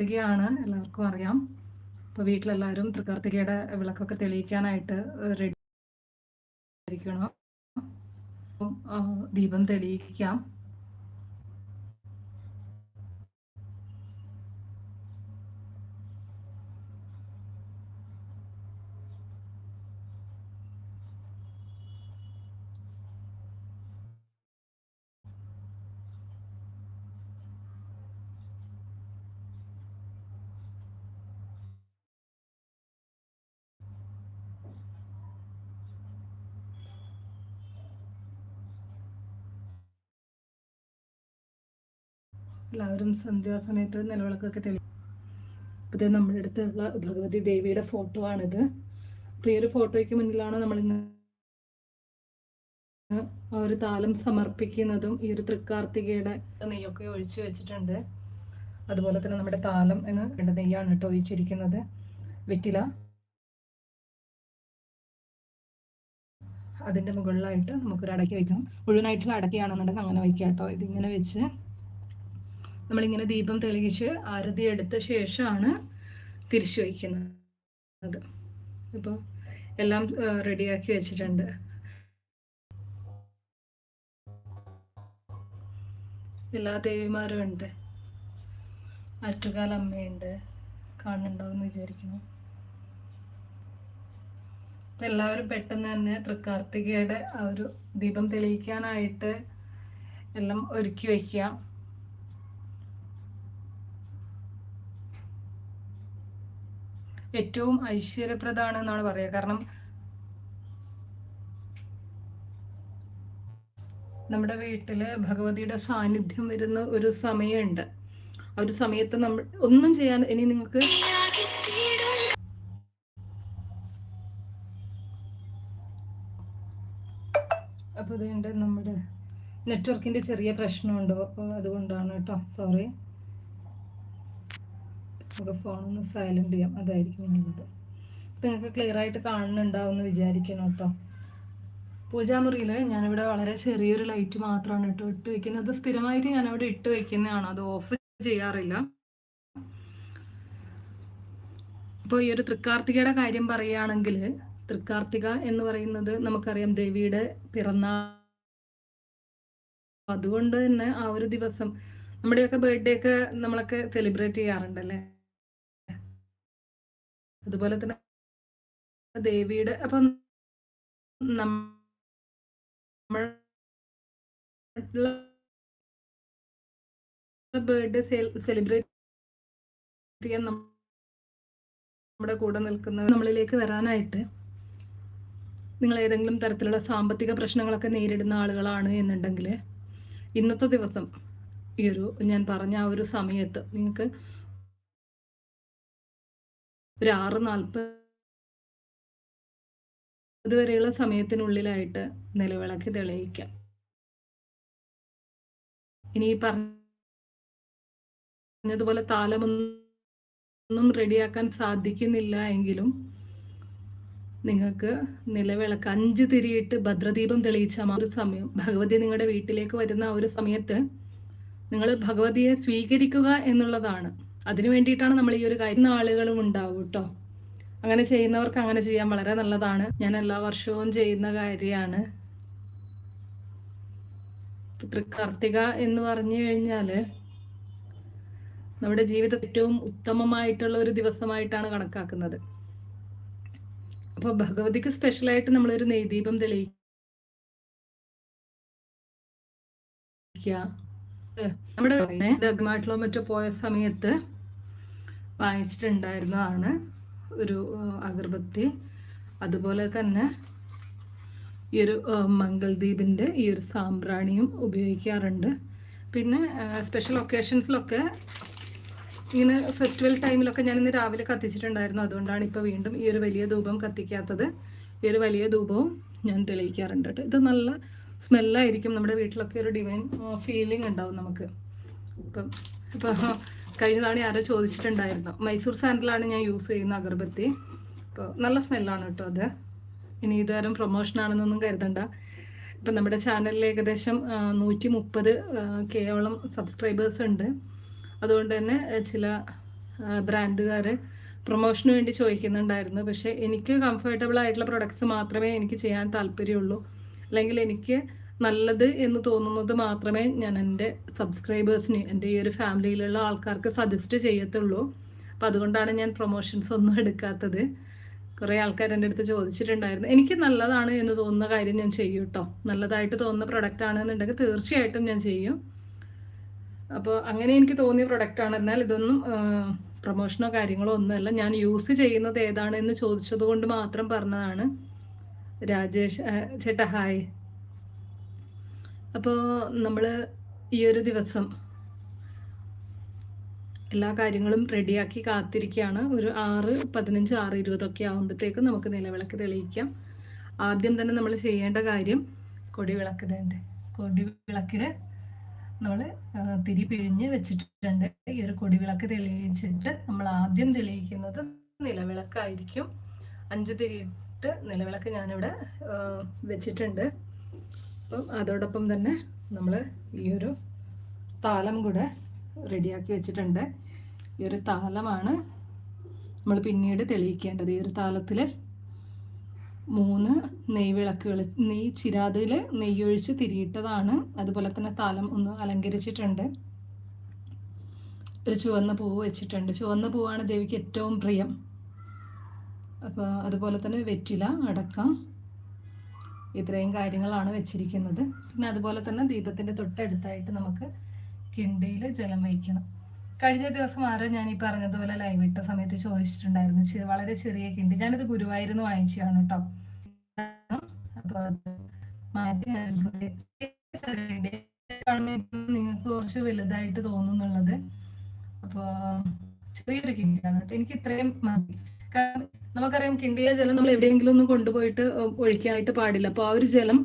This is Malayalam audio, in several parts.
തൃക്കാർത്തികയാണ് എല്ലാവർക്കും അറിയാം. അപ്പോൾ വീട്ടിലെല്ലാവരും തൃക്കാർത്തികയുടെ വിളക്കൊക്കെ തെളിയിക്കാനായിട്ട് റെഡി ദീപം തെളിയിക്കാം. എല്ലാവരും സന്ധ്യാസമയത്ത് നിലവിളക്കൊക്കെ തെളി അപ്പോൾ ഇത് നമ്മുടെ അടുത്തുള്ള ഭഗവതി ദേവിയുടെ ഫോട്ടോ ആണിത്. അപ്പോൾ ഈ ഒരു ഫോട്ടോയ്ക്ക് മുന്നിലാണ് ആ ഒരു താലം സമർപ്പിക്കുന്നതും ഈ ഒരു തൃക്കാർത്തികയുടെ നെയ്യൊക്കെ ഒഴിച്ചു വെച്ചിട്ടുണ്ട്. അതുപോലെ തന്നെ നമ്മുടെ താലം എന്ന് രണ്ട് നെയ്യാണ് കേട്ടോ ഒഴിച്ചിരിക്കുന്നത്. വെറ്റില. അതിന്റെ മുകളിലായിട്ട് നമുക്കൊരു അടക്കി വയ്ക്കണം മുഴുവനായിട്ടുള്ള അടക്കിയാണെന്നുണ്ടെങ്കിൽ അങ്ങനെ വയ്ക്കാം കേട്ടോ ഇതിങ്ങനെ വെച്ച് നമ്മളിങ്ങനെ ദീപം തെളിയിച്ച് ആരതി എടുത്ത ശേഷമാണ് തിരിച്ചു വയ്ക്കുന്നത്. അപ്പോൾ എല്ലാം റെഡിയാക്കി വെച്ചിട്ടുണ്ട്. എല്ലാ ദേവിമാരും ഉണ്ട്. ആറ്റുകാൽ അമ്മയുണ്ട്. കാണുന്നുണ്ടാവും വിചാരിക്കുന്നു. അപ്പം എല്ലാവരും പെട്ടെന്ന് തന്നെ തൃക്കാർത്തികയുടെ ആ ഒരു ദീപം തെളിയിക്കാനായിട്ട് എല്ലാം ഒരുക്കി വയ്ക്കാം. ഏറ്റവും ഐശ്വര്യപ്രദമാണ് എന്നാണ് പറയുക. കാരണം നമ്മുടെ വീട്ടിൽ ഭഗവതിയുടെ സാന്നിധ്യം വരുന്ന ഒരു സമയമുണ്ട്. ആ ഒരു സമയത്ത് നമ്മൾ ഒന്നും ചെയ്യാൻ ഇനി നിങ്ങൾക്ക് അപ്പോൾ അതുകൊണ്ട് നമ്മുടെ നെറ്റ്വർക്കിന്റെ ചെറിയ പ്രശ്നമുണ്ടോ. അപ്പോൾ അതുകൊണ്ടാണ് കേട്ടോ. സോറി നമുക്ക് ഫോണൊന്ന് സൈലന്റ് ചെയ്യാം. അതായിരിക്കും ഇനിയുള്ളത് നിങ്ങൾക്ക് ക്ലിയർ ആയിട്ട് കാണുന്നുണ്ടാവും എന്ന് വിചാരിക്കണം കേട്ടോ. പൂജാമുറിയിൽ ഞാനിവിടെ വളരെ ചെറിയൊരു ലൈറ്റ് മാത്രമാണ് കേട്ടോ ഇട്ട് വയ്ക്കുന്നത് സ്ഥിരമായിട്ട് ഞാനവിടെ ഇട്ട് വയ്ക്കുന്നതാണ് അത് ഓഫ് ചെയ്യാറില്ല. ഇപ്പോൾ ഈ ഒരു തൃക്കാർത്തികയുടെ കാര്യം പറയുകയാണെങ്കിൽ തൃക്കാർത്തിക എന്ന് പറയുന്നത് നമുക്കറിയാം ദേവിയുടെ പിറന്നാൾ. അതുകൊണ്ട് തന്നെ ആ ഒരു ദിവസം നമ്മുടെയൊക്കെ ബർത്ത്ഡേ ഒക്കെ നമ്മളൊക്കെ സെലിബ്രേറ്റ് ചെയ്യാറുണ്ടല്ലേ? അതുപോലെ തന്നെ ദേവിയുടെ അപ്പം നമ്മൾ ബർത്ത്ഡേ സെലിബ്രേറ്റ് ചെയ്യാൻ നമ്മുടെ കൂടെ നിൽക്കുന്ന നമ്മളിലേക്ക് വരാനായിട്ട് നിങ്ങൾ ഏതെങ്കിലും തരത്തിലുള്ള സാമ്പത്തിക പ്രശ്നങ്ങളൊക്കെ നേരിടുന്ന ആളുകളാണ് എന്നുണ്ടെങ്കിൽ ഇന്നത്തെ ദിവസം ഈ ഒരു ഞാൻ പറഞ്ഞ ആ ഒരു സമയത്ത് നിങ്ങൾക്ക് ഒരു ആറ് നാൽപ്പത് വരെയുള്ള സമയത്തിനുള്ളിലായിട്ട് നിലവിളക്ക് തെളിയിക്കാം. ഇനി പറഞ്ഞതുപോലെ താലമൊന്നും റെഡിയാക്കാൻ സാധിക്കുന്നില്ല എങ്കിലും നിങ്ങൾക്ക് നിലവിളക്ക് അഞ്ച് തിരിയിട്ട് ഭദ്രദീപം തെളിയിച്ച ആ ഒരു സമയം. ഭഗവതി നിങ്ങളുടെ വീട്ടിലേക്ക് വരുന്ന ആ ഒരു സമയത്ത് നിങ്ങൾ ഭഗവതിയെ സ്വീകരിക്കുക എന്നുള്ളതാണ്. അതിനു വേണ്ടിയിട്ടാണ് നമ്മൾ ഈ ഒരു കാര്യം. ആളുകളും ഉണ്ടാവും കേട്ടോ. അങ്ങനെ ചെയ്യുന്നവർക്ക് അങ്ങനെ ചെയ്യാൻ വളരെ നല്ലതാണ്. ഞാൻ എല്ലാ വർഷവും ചെയ്യുന്ന കാര്യമാണ്. തൃക്കാർത്തിക എന്ന് പറഞ്ഞു കഴിഞ്ഞാൽ നമ്മുടെ ജീവിതത്തിൽ ഏറ്റവും ഉത്തമമായിട്ടുള്ള ഒരു ദിവസമായിട്ടാണ് കണക്കാക്കുന്നത്. അപ്പോൾ ഭഗവതിക്ക് സ്പെഷ്യലായിട്ട് നമ്മളൊരു നെയ്ദീപം തെളിയിക്കുക നമ്മുടെ ഡഗ്മാട്ടിലോ മറ്റോ പോയ സമയത്ത് വാങ്ങിച്ചിട്ടുണ്ടായിരുന്നതാണ് ഒരു അഗർബത്തി. അതുപോലെ തന്നെ ഈ ഒരു മംഗൾദ്വീപിന്റെ ഈ ഒരു സാമ്പ്രാണിയും ഉപയോഗിക്കാറുണ്ട്. പിന്നെ സ്പെഷ്യൽ ഒക്കേഷൻസിലൊക്കെ ഇങ്ങനെ ഫെസ്റ്റിവൽ ടൈമിലൊക്കെ ഞാൻ ഇന്ന് രാവിലെ കത്തിച്ചിട്ടുണ്ടായിരുന്നു. അതുകൊണ്ടാണ് ഇപ്പോൾ വീണ്ടും ഈ ഒരു വലിയ ധൂപം കത്തിക്കാത്തത്. ഈ ഒരു വലിയ ധൂപവും ഞാൻ തെളിയിക്കാറുണ്ട് കേട്ടോ. ഇത് നല്ല സ്മെല്ലായിരിക്കും നമ്മുടെ വീട്ടിലൊക്കെ ഒരു ഡിവൈൻ ഫീലിംഗ് ഉണ്ടാവും നമുക്ക്. ഇപ്പം ഇപ്പോൾ കഴിഞ്ഞ തവണ ആരോ ചോദിച്ചിട്ടുണ്ടായിരുന്നു. മൈസൂർ സാൻഡലാണ് ഞാൻ യൂസ് ചെയ്യുന്ന അഗർബത്തി. അപ്പോൾ നല്ല സ്മെല്ലാണ് കേട്ടോ അത്. ഇനി ഇതുതരം പ്രൊമോഷനാണെന്നൊന്നും കരുതണ്ട. ഇപ്പം നമ്മുടെ ചാനലിൽ ഏകദേശം നൂറ്റി മുപ്പത് കേവളം സബ്സ്ക്രൈബേഴ്സ് ഉണ്ട്. അതുകൊണ്ട് തന്നെ ചില ബ്രാൻഡുകാർ പ്രൊമോഷന് വേണ്ടി ചോദിക്കുന്നുണ്ടായിരുന്നു. പക്ഷേ എനിക്ക് കംഫർട്ടബിൾ ആയിട്ടുള്ള പ്രൊഡക്ട്സ് മാത്രമേ എനിക്ക് ചെയ്യാൻ താല്പര്യമുള്ളൂ. അല്ലെങ്കിൽ എനിക്ക് നല്ലത് എന്ന് തോന്നുന്നത് മാത്രമേ ഞാൻ എന്റെ സബ്സ്ക്രൈബേഴ്സിന് എന്റെ ഈ ഒരു ഫാമിലിയിലുള്ള ആൾക്കാർക്ക് സജസ്റ്റ് ചെയ്യത്തുള്ളൂ. അപ്പം അതുകൊണ്ടാണ് ഞാൻ പ്രൊമോഷൻസ് ഒന്നും എടുക്കാത്തത്. കുറേ ആൾക്കാർ എന്റെ അടുത്ത് ചോദിച്ചിട്ടുണ്ടായിരുന്നു. എനിക്ക് നല്ലതാണ് എന്ന് തോന്നുന്ന കാര്യം ഞാൻ ചെയ്യും കേട്ടോ. നല്ലതായിട്ട് തോന്നുന്ന പ്രൊഡക്റ്റ് ആണെന്നുണ്ടെങ്കിൽ തീർച്ചയായിട്ടും ഞാൻ ചെയ്യും. അപ്പോൾ അങ്ങനെ എനിക്ക് തോന്നിയ പ്രൊഡക്റ്റാണ് എന്നാൽ ഇതൊന്നും പ്രൊമോഷനോ കാര്യങ്ങളോ ഒന്നുമല്ല. ഞാൻ യൂസ് ചെയ്യുന്നത് ഏതാണ് എന്ന് ചോദിച്ചത് കൊണ്ട് മാത്രം പറഞ്ഞതാണ്. രാജേഷ് ചേട്ടാ ഹായ്. അപ്പോൾ നമ്മൾ ഈ ഒരു ദിവസം എല്ലാ കാര്യങ്ങളും റെഡിയാക്കി കാത്തിരിക്കുകയാണ് ഒരു ആറ് പതിനഞ്ച് ആറ് ഇരുപതൊക്കെ ആകുമ്പോഴത്തേക്കും നമുക്ക് നിലവിളക്ക് തെളിയിക്കാം. ആദ്യം തന്നെ നമ്മൾ ചെയ്യേണ്ട കാര്യം കൊടി വിളക്ക് തന്നെ കൊടി വിളക്കിൽ നമ്മൾ തിരി പിഴിഞ്ഞ് വെച്ചിട്ടുണ്ട്. ഈ ഒരു കൊടി വിളക്ക് തെളിയിച്ചിട്ട് നമ്മൾ ആദ്യം തെളിയിക്കുന്നത് നിലവിളക്കായിരിക്കും. അഞ്ച് തിരിയിട്ട് നിലവിളക്ക് ഞാനിവിടെ വെച്ചിട്ടുണ്ട്. അപ്പം അതോടൊപ്പം തന്നെ നമ്മൾ ഈ ഒരു താലം കൂടെ റെഡിയാക്കി വെച്ചിട്ടുണ്ട്. ഈ ഒരു താലമാണ് നമ്മൾ പിന്നീട് തെളിയിക്കേണ്ടത്. ഈ ഒരു താലത്തിൽ മൂന്ന് നെയ് വിളക്കുകൾ നെയ് ചിരാതിൽ നെയ്യൊഴിച്ച് തിരിയിട്ടതാണ്. അതുപോലെ തന്നെ താലം ഒന്ന് അലങ്കരിച്ചിട്ടുണ്ട്. ഒരു ചുവന്ന പൂവ് വെച്ചിട്ടുണ്ട്. ചുവന്ന പൂവാണ് ദേവിക്ക് ഏറ്റവും പ്രിയം. അപ്പോൾ അതുപോലെ തന്നെ വെറ്റില അടക്ക ഇത്രയും കാര്യങ്ങളാണ് വെച്ചിരിക്കുന്നത്. പിന്നെ അതുപോലെ തന്നെ ദീപത്തിന്റെ തൊട്ടടുത്തായിട്ട് നമുക്ക് കിണ്ടിയിൽ ജലം വയ്ക്കണം. കഴിഞ്ഞ ദിവസം ആരോ ഞാൻ ഈ പറഞ്ഞതുപോലെ ലൈവ് ഇട്ട സമയത്ത് ചോദിച്ചിട്ടുണ്ടായിരുന്നു. വളരെ ചെറിയ കിണ്ടി. ഞാനിത് ഗുരുവായൂരിന്ന് വാങ്ങിച്ചതാണ് കേട്ടോ അപ്പോൾ നിങ്ങൾക്ക് കുറച്ച് വലുതായിട്ട് തോന്നുന്നുള്ളത്. അപ്പോൾ ചെറിയൊരു കിണ്ടിയാണ് കേട്ടോ എനിക്ക് ഇത്രയും മതി. കാരണം നമുക്കറിയാം കിണ്ടിയിലെ ജലം നമ്മൾ എവിടെയെങ്കിലും ഒന്നും കൊണ്ടുപോയിട്ട് ഒഴിക്കാനായിട്ട് പാടില്ല. അപ്പോൾ ആ ഒരു ജലം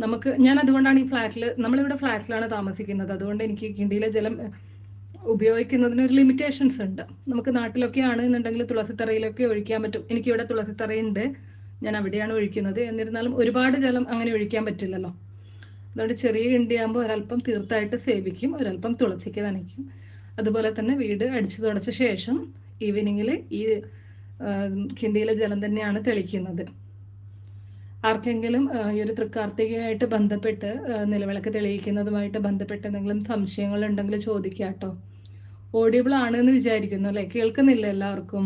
നമുക്ക് ഞാൻ അതുകൊണ്ടാണ് ഈ ഫ്ലാറ്റിൽ നമ്മളിവിടെ ഫ്ലാറ്റിലാണ് താമസിക്കുന്നത്. അതുകൊണ്ട് എനിക്ക് കിണ്ടിയിലെ ജലം ഉപയോഗിക്കുന്നതിന് ഒരു ലിമിറ്റേഷൻസ് ഉണ്ട്. നമുക്ക് നാട്ടിലൊക്കെ ആണ് എന്നുണ്ടെങ്കിൽ തുളസിത്തറയിലൊക്കെ ഒഴിക്കാൻ പറ്റും. എനിക്കിവിടെ തുളസിത്തറയുണ്ട്. ഞാൻ അവിടെയാണ് ഒഴിക്കുന്നത്. എന്നിരുന്നാലും ഒരുപാട് ജലം അങ്ങനെ ഒഴിക്കാൻ പറ്റില്ലല്ലോ. അതുകൊണ്ട് ചെറിയ കിണ്ടിയാകുമ്പോൾ ഒരല്പം തീർത്തായിട്ട് സേവിക്കും ഒരല്പം തുളസിക്ക് നനയ്ക്കും. അതുപോലെ തന്നെ വീട് അടിച്ചു തുടച്ച ശേഷം ഈവനിങ്ങിൽ ഈ കിണ്ടിയിലെ ജലം തന്നെയാണ് തെളിക്കുന്നത്. ആർക്കെങ്കിലും ഈ ഒരു തൃക്കാർത്തികയായിട്ട് ബന്ധപ്പെട്ട് നിലവിളക്ക് തെളിയിക്കുന്നതുമായിട്ട് ബന്ധപ്പെട്ട് എന്തെങ്കിലും സംശയങ്ങളുണ്ടെങ്കിൽ ചോദിക്കാം കേട്ടോ ഓഡിയബിൾ ആണ് എന്ന് വിചാരിക്കുന്നു അല്ലേ? കേൾക്കുന്നില്ല എല്ലാവർക്കും.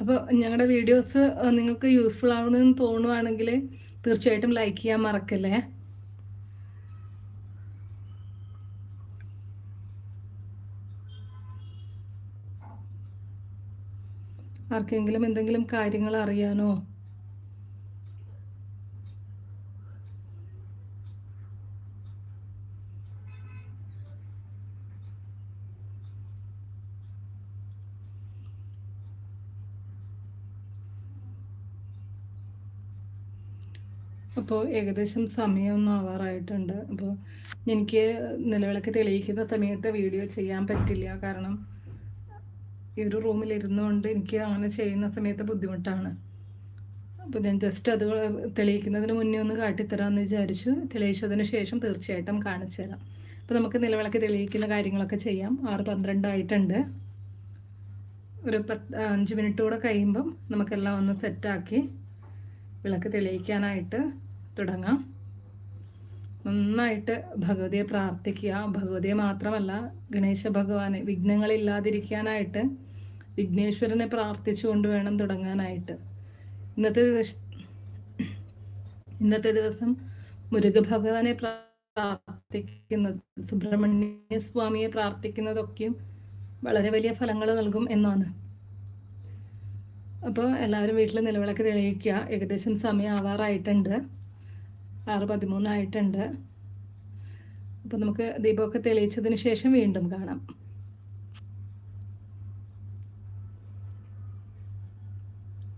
അപ്പോൾ ഞങ്ങളുടെ വീഡിയോസ് നിങ്ങൾക്ക് യൂസ്ഫുൾ ആവണമെന്ന് തോന്നുവാണെങ്കിൽ തീർച്ചയായിട്ടും ലൈക്ക് ചെയ്യാൻ മറക്കല്ലേ? ആർക്കെങ്കിലും എന്തെങ്കിലും കാര്യങ്ങൾ അറിയാനോ? അപ്പോൾ ഏകദേശം സമയമൊന്നും ആവാറായിട്ടുണ്ട് അപ്പോൾ എനിക്ക് നിലവിളക്ക് തെളിയിക്കുന്ന സമയത്ത് വീഡിയോ ചെയ്യാൻ പറ്റില്ല. കാരണം ഈ ഒരു റൂമിൽ ഇരുന്നുകൊണ്ട് എനിക്ക് അങ്ങനെ ചെയ്യുന്ന സമയത്ത് ബുദ്ധിമുട്ടാണ്. അപ്പോൾ ഞാൻ ജസ്റ്റ് അത് തെളിയിക്കുന്നതിന് മുന്നേ ഒന്ന് കാട്ടിത്തരാമെന്ന് വിചാരിച്ചു. തെളിയിച്ചതിന് ശേഷം തീർച്ചയായിട്ടും കാണിച്ചു തരാം. അപ്പോൾ നമുക്ക് നിലവിളക്ക് തെളിയിക്കുന്ന കാര്യങ്ങളൊക്കെ ചെയ്യാം. ആറ് പന്ത്രണ്ടായിട്ടുണ്ട് ഒരു പത്ത് അഞ്ച് മിനിറ്റ് കൂടെ കഴിയുമ്പം നമുക്കെല്ലാം ഒന്ന് സെറ്റാക്കി വിളക്ക് തെളിയിക്കാനായിട്ട് തുടങ്ങാം. നന്നായിട്ട് ഭഗവതിയെ പ്രാർത്ഥിക്കുക. ഭഗവതിയെ മാത്രമല്ല ഗണേശ ഭഗവാനെ വിഘ്നങ്ങളില്ലാതിരിക്കാനായിട്ട് വിഘ്നേശ്വരനെ പ്രാർത്ഥിച്ചുകൊണ്ട് വേണം തുടങ്ങാനായിട്ട്. ഇന്നത്തെ ദിവസ ഇന്നത്തെ ദിവസം മുരുക ഭഗവാനെ പ്രാർത്ഥിക്കുന്നത് സുബ്രഹ്മണ്യ സ്വാമിയെ പ്രാർത്ഥിക്കുന്നതൊക്കെയും വളരെ വലിയ ഫലങ്ങൾ നൽകും എന്നാണ്. അപ്പോൾ എല്ലാവരും വീട്ടിൽ നിലവിളക്ക് തെളിയിക്കുക. ഏകദേശം സമയം ആവാറായിട്ടുണ്ട് ആറ് പതിമൂന്നായിട്ടുണ്ട്. അപ്പോൾ നമുക്ക് ദീപമൊക്കെ തെളിയിച്ചതിന് ശേഷം വീണ്ടും കാണാം.